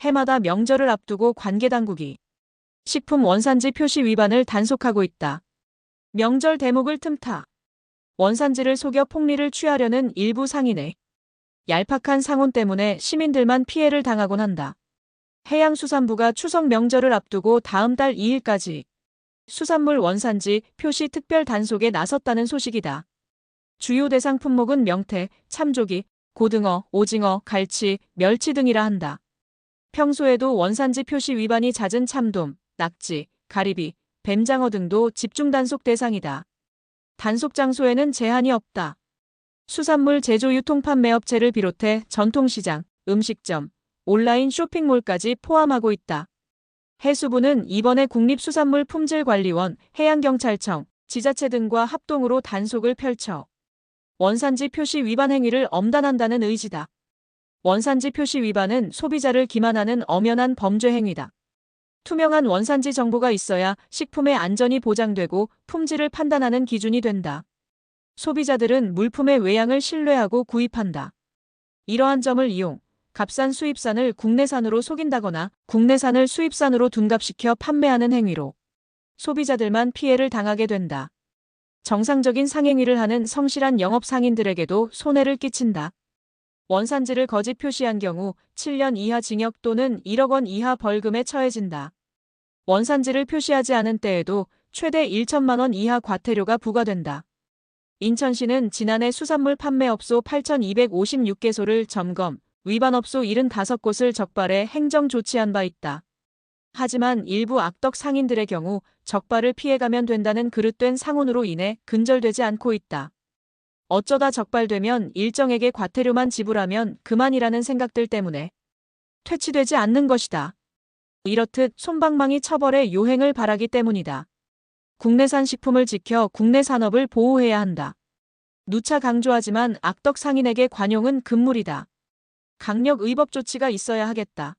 해마다 명절을 앞두고 관계당국이 식품 원산지 표시 위반을 단속하고 있다. 명절 대목을 틈타 원산지를 속여 폭리를 취하려는 일부 상인의 얄팍한 상온 때문에 시민들만 피해를 당하곤 한다. 해양수산부가 추석 명절을 앞두고 다음 달 2일까지 수산물 원산지 표시 특별 단속에 나섰다는 소식이다. 주요 대상 품목은 명태, 참조기, 고등어, 오징어, 갈치, 멸치 등이라 한다. 평소에도 원산지 표시 위반이 잦은 참돔, 낙지, 가리비, 뱀장어 등도 집중 단속 대상이다. 단속 장소에는 제한이 없다. 수산물 제조 유통 판매업체를 비롯해 전통시장, 음식점, 온라인 쇼핑몰까지 포함하고 있다. 해수부는 이번에 국립수산물 품질관리원, 해양경찰청, 지자체 등과 합동으로 단속을 펼쳐 원산지 표시 위반 행위를 엄단한다는 의지다. 원산지 표시 위반은 소비자를 기만하는 엄연한 범죄 행위다. 투명한 원산지 정보가 있어야 식품의 안전이 보장되고 품질을 판단하는 기준이 된다. 소비자들은 물품의 외양을 신뢰하고 구입한다. 이러한 점을 이용 값싼 수입산을 국내산으로 속인다거나 국내산을 수입산으로 둔갑시켜 판매하는 행위로 소비자들만 피해를 당하게 된다. 정상적인 상행위를 하는 성실한 영업 상인들에게도 손해를 끼친다. 원산지를 거짓 표시한 경우 7년 이하 징역 또는 1억 원 이하 벌금에 처해진다. 원산지를 표시하지 않은 때에도 최대 1천만 원 이하 과태료가 부과된다. 인천시는 지난해 수산물 판매업소 8,256개소를 점검, 위반업소 75곳을 적발해 행정 조치한 바 있다. 하지만 일부 악덕 상인들의 경우 적발을 피해가면 된다는 그릇된 상온으로 인해 근절되지 않고 있다. 어쩌다 적발되면 일정에게 과태료만 지불하면 그만이라는 생각들 때문에 퇴치되지 않는 것이다. 이렇듯 솜방망이 처벌의 요행을 바라기 때문이다. 국내산 식품을 지켜 국내 산업을 보호해야 한다. 누차 강조하지만 악덕 상인에게 관용은 금물이다. 강력 의법 조치가 있어야 하겠다.